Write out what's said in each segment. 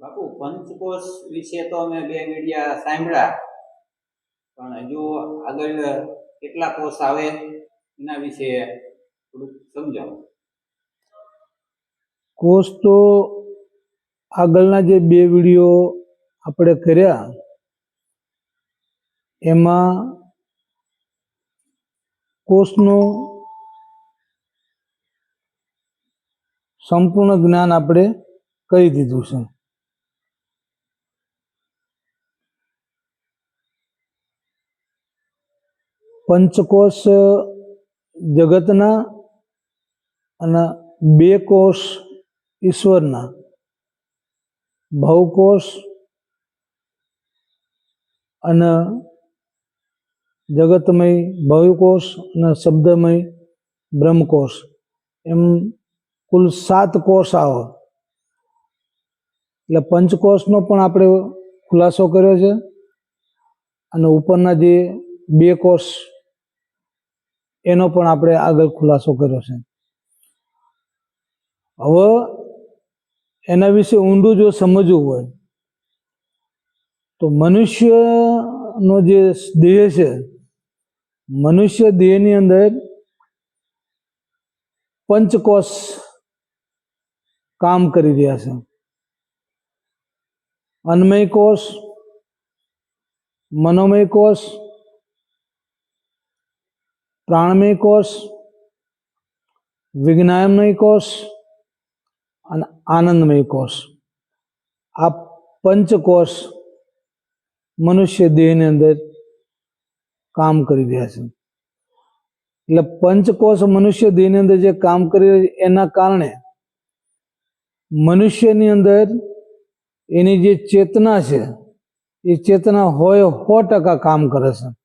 બાપુ પંચકોષ વિશે તો અમે બે મીડિયા સાંભળ્યા. પણ હજુ આગળ કેટલા કોષ આવે એના વિશે થોડુંક સમજાવો. કોષ તો આગળના જે બે વીડિયો આપણે કર્યા, એમાં કોર્સનું સંપૂર્ણ જ્ઞાન આપણે કહી દીધું છે. પંચકોષ જગતના અને બે કોષ ઈશ્વરના. ભવકોષ અને જગતમય ભવકોષ અને શબ્દમય બ્રહ્મકોષ એમ કુલ સાત કોષ આવો એટલે પંચકોષનો પણ આપણે ખુલાસો કર્યો છે. અને ઉપરના જે બે કોષ એનો પણ આપણે આગળ ખુલાસો કર્યો છે. હવે એના વિશે ઊંડું જો સમજવું હોય, તો મનુષ્યનો જે દેહ છે, મનુષ્ય દેહની અંદર પંચકોષ કામ કરી રહ્યા છે. અન્મય કોષ મનોમય કોષ પ્રાણમય કોષ, વિજ્ઞાનમય કોષ અને આનંદમય કોષ. આ પંચકોષ મનુષ્ય દેહની અંદર કામ કરી રહ્યા છે. એટલે પંચકોષ મનુષ્ય દેહની અંદર જે કામ કરી રહ્યા છે, એના કારણે મનુષ્યની અંદર એની જે ચેતના છે, એ ચેતના હોય સો ટકા કામ કરે છે.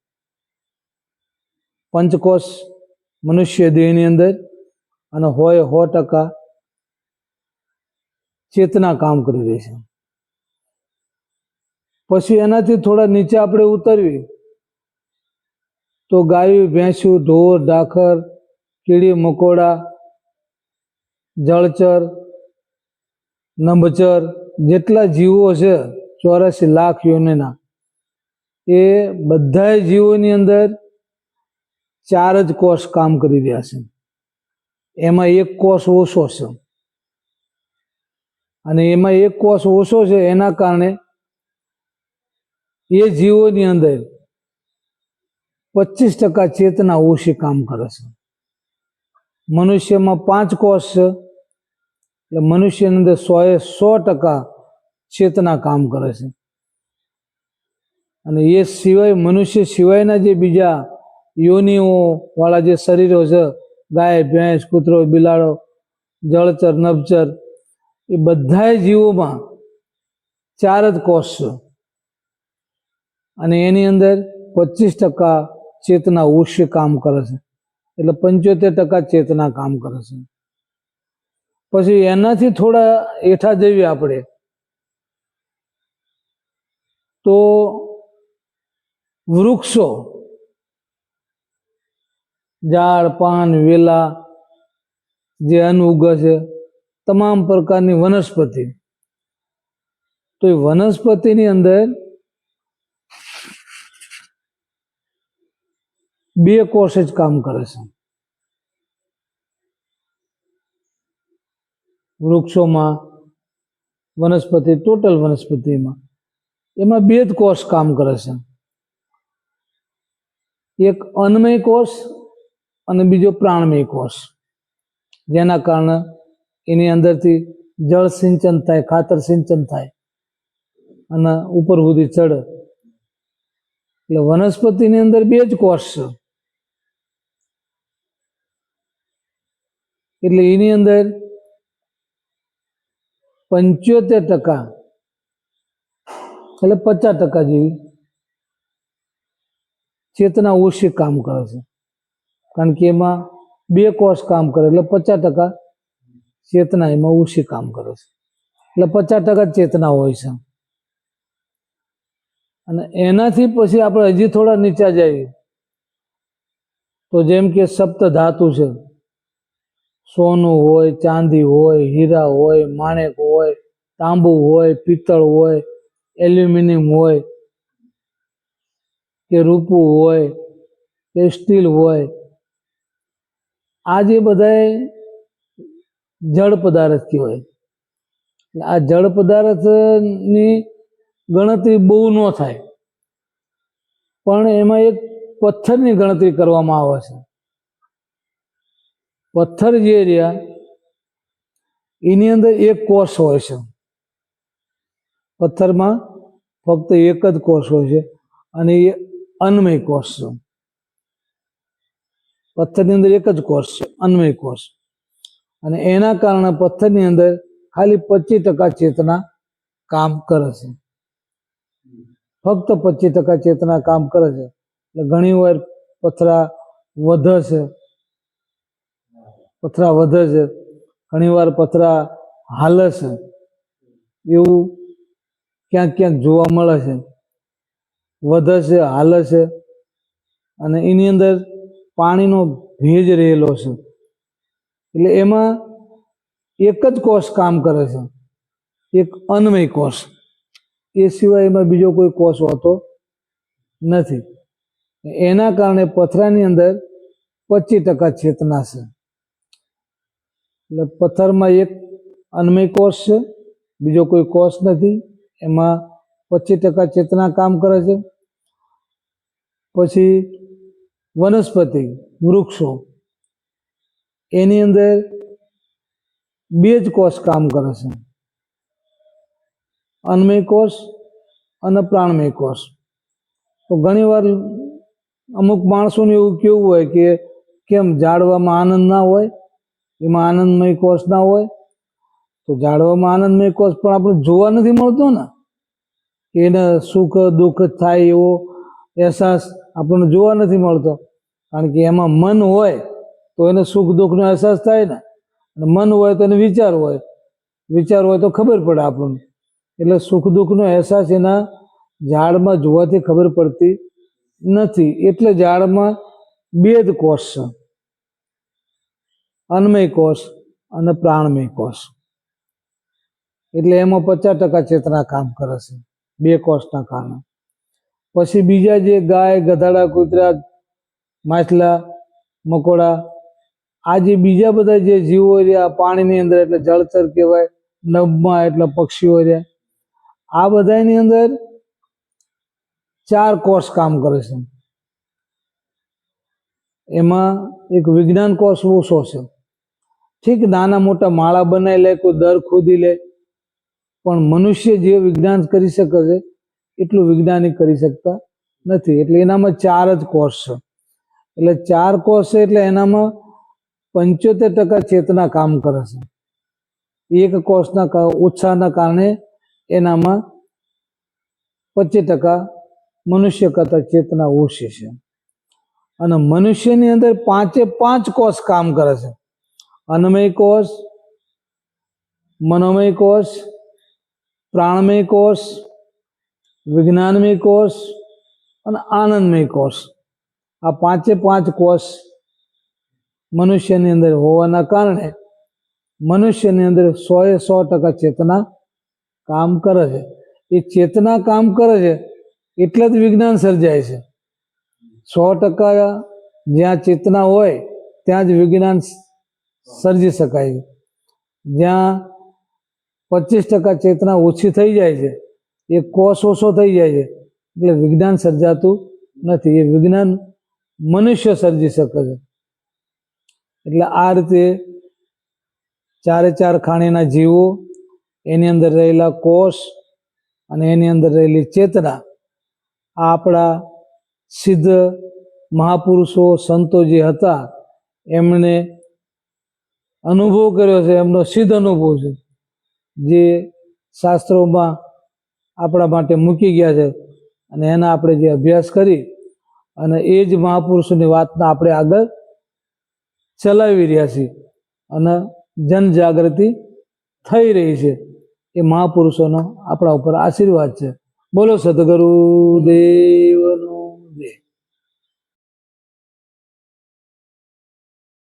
પંચકોષ મનુષ્ય દેહની અંદર અને હોય સો ટકા ચેતના કામ કરી રહી છે. પછી એનાથી થોડા નીચે આપણે ઉતરવી. તો ગાયું, ભેંસું, ઢોર, ડાખર, કીડી, મકોડા, જળચર, નંબચર જેટલા જીવો છે, ચોરાસી લાખ યોનિના, એ બધા જીવોની અંદર ચાર જ કોષ કામ કરી રહ્યા છે. એમાં એક કોષ ઓછો છે. અને એમાં એક કોષ ઓછો છે એના કારણે એ જીવોની અંદર પચીસ ટકા ચેતના ઓછી કામ કરે છે. મનુષ્યમાં પાંચ કોષ છે. એટલે મનુષ્યની અંદર સો એ સો ટકા ચેતના કામ કરે છે. અને એ સિવાય મનુષ્ય સિવાયના જે બીજા યોનિઓ વાળા જે શરીરો છે, ગાય, ભેંસ, કૂતરો, બિલાડો, જળચર, નભચર, એ બધા જીવોમાં ચાર જ કોષ છે. અને એની અંદર પચીસ ટકા ચેતના ઓછી કામ કરે છે. એટલે પંચોતેર ટકા ચેતના કામ કરે છે. પછી એનાથી થોડા હેઠા જઈએ આપણે. તો વૃક્ષો ઝાડ, પાન, વેલા જે અન્ન ઉગે છે, તમામ પ્રકારની વનસ્પતિ. તો એ વનસ્પતિની અંદર બે કોષ જ કામ કરે છે. વૃક્ષોમાં વનસ્પતિ, ટોટલ વનસ્પતિમાં એમાં બે જ કોષ કામ કરે છે. એક અન્નમય કોષ અને બીજો પ્રાણમય કોષ. જેના કારણે એની અંદરથી જળ સિંચન થાય, ખાતર સિંચન થાય અને ઉપર સુધી ચડે. એટલે વનસ્પતિની અંદર બે જ કોષ છે. એટલે એની અંદર પંચોતેર ટકા એટલે પચાસ ટકા જેવી ચેતના ઓછી કામ કરે છે. કારણ કે એમાં બે કોષ કામ કરે એટલે પચાસ ટકા ચેતના એમાં ઓછી કામ કરે છે. એટલે પચાસ ટકા ચેતના હોય છે. અને એનાથી પછી આપણે હજી થોડા નીચા જઈએ. તો જેમ કે સપ્ત ધાતુ છે. સોનું હોય, ચાંદી હોય, હીરા હોય, માણેક હોય, તાંબુ હોય, પિત્તળ હોય, એલ્યુમિનિયમ હોય, કે રૂપું હોય, કે સ્ટીલ હોય આ જે બધા જળ પદાર્થ કહેવાય. આ જળ પદાર્થની ગણતરી બહુ ન થાય. પણ એમાં એક પથ્થરની ગણતરી કરવામાં આવે છે. પથ્થર જે રહ્યા, એની અંદર એક કોષ હોય છે. પથ્થરમાં ફક્ત એક જ કોષ હોય છે અને એ અન્મય કોષ છે. પથ્થરની અંદર એક જ કોષ છે, અન્વય કોષ અને એના કારણે પથ્થરની અંદર ખાલી પચીસ ટકા ચેતના કામ કરે છે. ફક્ત પચીસ ટકા ચેતના કામ કરે છે. એટલે ઘણી વાર પથરા વધે છે. પથરા વધે છે. ઘણી વાર પથરા હાલે છે. એવું ક્યાંક ક્યાંક જોવા મળે છે. વધે છે, હાલે છે. અને એની અંદર પાણીનો ભેજ રહેલો છે. એટલે એમાં એક જ કોષ કામ કરે છે. એક અન્મય કોષ. એ સિવાય એમાં બીજો કોઈ કોષ હોતો નથી. એના કારણે પથરાની અંદર પચીસ ટકા ચેતના છે. એટલે પથ્થરમાં એક અન્મય કોષ છે, બીજો કોઈ કોષ નથી. એમાં પચીસ ટકા ચેતના કામ કરે છે. પછી વનસ્પતિ, વૃક્ષો. એની અંદર બે જ કોષ કામ કરે છે. અન્મય કોષ અને પ્રાણમય કોષ. તો ઘણીવાર અમુક માણસોને એવું કેવું હોય કે કેમ જાળવામાં આનંદ ના હોય, એમાં આનંદમય કોષ ના હોય? તો જાળવામાં આનંદમય કોષ પણ આપણે જોવા નથી મળતો ને? એને સુખ દુઃખ થાય એવો અહેસાસ આપણને જોવા નથી મળતો. કારણ કે એમાં મન હોય તો એને સુખ દુઃખનો અહેસાસ થાય ને. અને મન હોય તો એને વિચાર હોય. વિચાર હોય તો ખબર પડે આપણને. એટલે સુખ દુઃખનો અહેસાસ એના ઝાડમાં જોવાથી ખબર પડતી નથી. એટલે ઝાડમાં બે જ કોષ છે. અન્મય કોષ અને પ્રાણમય કોષ. એટલે એમાં પચાસ ટકા ચેતના કામ કરે છે. બે કોષના કારણે. પછી બીજા જે ગાય, ગધાડા, કૂતરા, માછલા, મકોડા, આ જે બીજા બધા જે જીવો રહ્યા, પાણીની અંદર એટલે જળચર કહેવાય, નભમાં એટલે પક્ષીઓ રહ્યા, આ બધાની અંદર ચાર કોષ કામ કરે છે. એમાં એક વિજ્ઞાન કોષ ઓછો છે. ઠીક, નાના મોટા માળા બનાવી લે, કોઈ દર ખોદી લે, પણ મનુષ્ય જે વિજ્ઞાન કરી શકે છે એટલું વૈજ્ઞાનિક કરી શકતા નથી. એટલે એનામાં ચાર જ કોષ છે. એટલે ચાર કોષ છે એટલે એનામાં પંચોતેર ટકા ચેતના કામ કરે છે. એક કોષના ઉત્સાહના કારણે એનામાં પચીસ ટકા મનુષ્ય કરતા ચેતના ઓછી છે. અને મનુષ્યની અંદર પાંચે પાંચ કોષ કામ કરે છે. અન્નમય કોષ, મનોમય કોષ, પ્રાણમય કોષ વિજ્ઞાનમય કોષ અને આનંદમય કોષ આ પાંચે પાંચ કોષ મનુષ્યની અંદર હોવાના કારણે મનુષ્યની અંદર સો એ સો ટકા ચેતના કામ કરે છે. એ ચેતના કામ કરે છે એટલે જ વિજ્ઞાન સર્જાય છે. સો ટકા જ્યાં ચેતના હોય ત્યાં જ વિજ્ઞાન સર્જી શકાય જ્યાં પચીસ ટકા ચેતના ઓછી થઈ જાય છે એ કોષ ઓછો થઈ જાય છે. એટલે વિજ્ઞાન સર્જાતું નથી. એ વિજ્ઞાન મનુષ્ય સર્જી શકે છે. એટલે આ રીતે ચારે ચાર ખાણીના જીવો, એની અંદર રહેલા કોષ અને એની અંદર રહેલી ચેતના આપણા સિદ્ધ મહાપુરુષો, સંતો જે હતા, એમણે અનુભવ કર્યો છે. એમનો સિદ્ધ અનુભવ છે. જે શાસ્ત્રોમાં આપણા માટે મૂકી ગયા છે. અને એના આપણે જે અભ્યાસ કરી અને એ જ મહાપુરુષોની વાતના આપણે આગળ ચલાવી રહ્યા છીએ. અને જનજાગૃતિ થઈ રહી છે. એ મહાપુરુષોનો આપણા ઉપર આશીર્વાદ છે. બોલો સદગુરુ દેવનો